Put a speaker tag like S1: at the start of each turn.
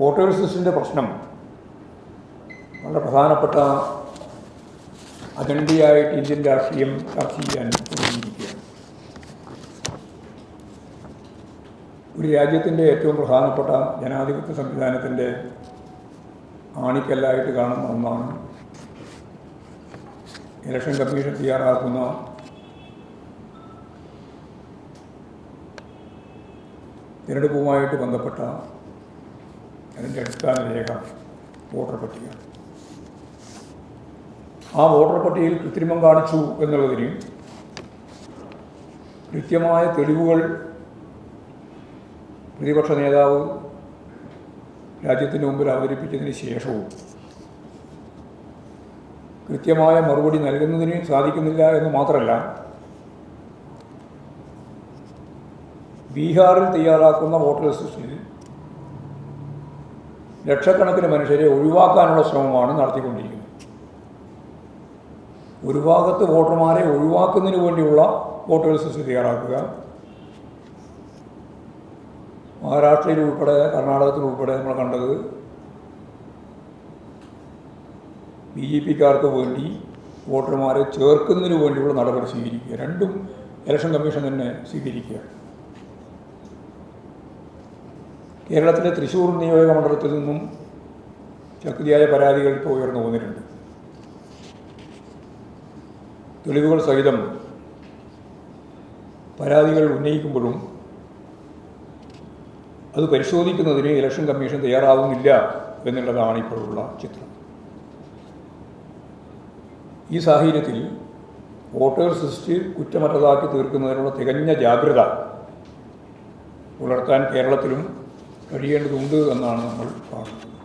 S1: Voters ലിസ്റ്റിന്റെ പ്രശ്നം വളരെ പ്രധാനപ്പെട്ട അജണ്ടയായിട്ട് ഇന്ത്യൻ രാഷ്ട്രീയം ചർച്ച ചെയ്യാൻ തുടങ്ങിയിരിക്കുകയാണ്. ഒരു രാജ്യത്തിന്റെ ഏറ്റവും പ്രധാനപ്പെട്ട ജനാധിപത്യ സംവിധാനത്തിന്റെ ആണിക്കല്ലായിട്ട് കാണുന്ന ഒന്നാണ് ഇലക്ഷൻ കമ്മീഷൻ തയ്യാറാക്കുന്ന തിരഞ്ഞെടുപ്പുമായിട്ട് ബന്ധപ്പെട്ട അതിന്റെ അടിസ്ഥാന രേഖ വോട്ടർ പട്ടിക. ആ വോട്ടർ പട്ടികയിൽ കൃത്രിമം കാണിച്ചു എന്നുള്ളതിന് കൃത്യമായ തെളിവുകൾ പ്രതിപക്ഷ നേതാവ് രാജ്യത്തിന്റെ മുമ്പിൽ അവതരിപ്പിച്ചതിന് ശേഷവും കൃത്യമായ മറുപടി നൽകുന്നതിന് സാധിക്കുന്നില്ല എന്ന് മാത്രമല്ല ബീഹാറിൽ തയ്യാറാക്കുന്ന വോട്ടർ ലിസ്റ്റിൽ ലക്ഷക്കണക്കിന് മനുഷ്യരെ ഒഴിവാക്കാനുള്ള ശ്രമമാണ് നടത്തിക്കൊണ്ടിരിക്കുന്നത്. ഒരു ഭാഗത്ത് വോട്ടർമാരെ ഒഴിവാക്കുന്നതിന് വേണ്ടിയുള്ള വോട്ടുകൾ സിസ്റ്റം തയ്യാറാക്കുക. മഹാരാഷ്ട്രയിൽ ഉൾപ്പെടെ കർണാടകത്തിൽ ഉൾപ്പെടെ നമ്മൾ കണ്ടത് ബി ജെ പിക്കാർക്ക് വേണ്ടി വോട്ടർമാരെ ചേർക്കുന്നതിന് വേണ്ടിയുള്ള നടപടി സ്വീകരിക്കുക. രണ്ടും ഇലക്ഷൻ കമ്മീഷൻ തന്നെ സ്വീകരിക്കുക. കേരളത്തിലെ തൃശ്ശൂർ നിയോജക മണ്ഡലത്തിൽ നിന്നും ശക്തിയായ പരാതികൾ ഇപ്പോൾ ഉയർന്നു വന്നിട്ടുണ്ട്. തെളിവുകൾ സഹിതം പരാതികൾ ഉന്നയിക്കുമ്പോഴും അത് പരിശോധിക്കുന്നതിന് ഇലക്ഷൻ കമ്മീഷൻ തയ്യാറാവുന്നില്ല എന്നുള്ളതാണ് ഇപ്പോഴുള്ള ചിത്രം. ഈ സാഹചര്യത്തിൽ വോട്ടേഴ്സ് ലിസ്റ്റ് കുറ്റമറ്റതാക്കി തീർക്കുന്നതിനുള്ള തികഞ്ഞ ജാഗ്രത പുലർത്താൻ കേരളത്തിലും കഴിയേണ്ടതുണ്ട് എന്നാണ് നമ്മൾ കാണുന്നത്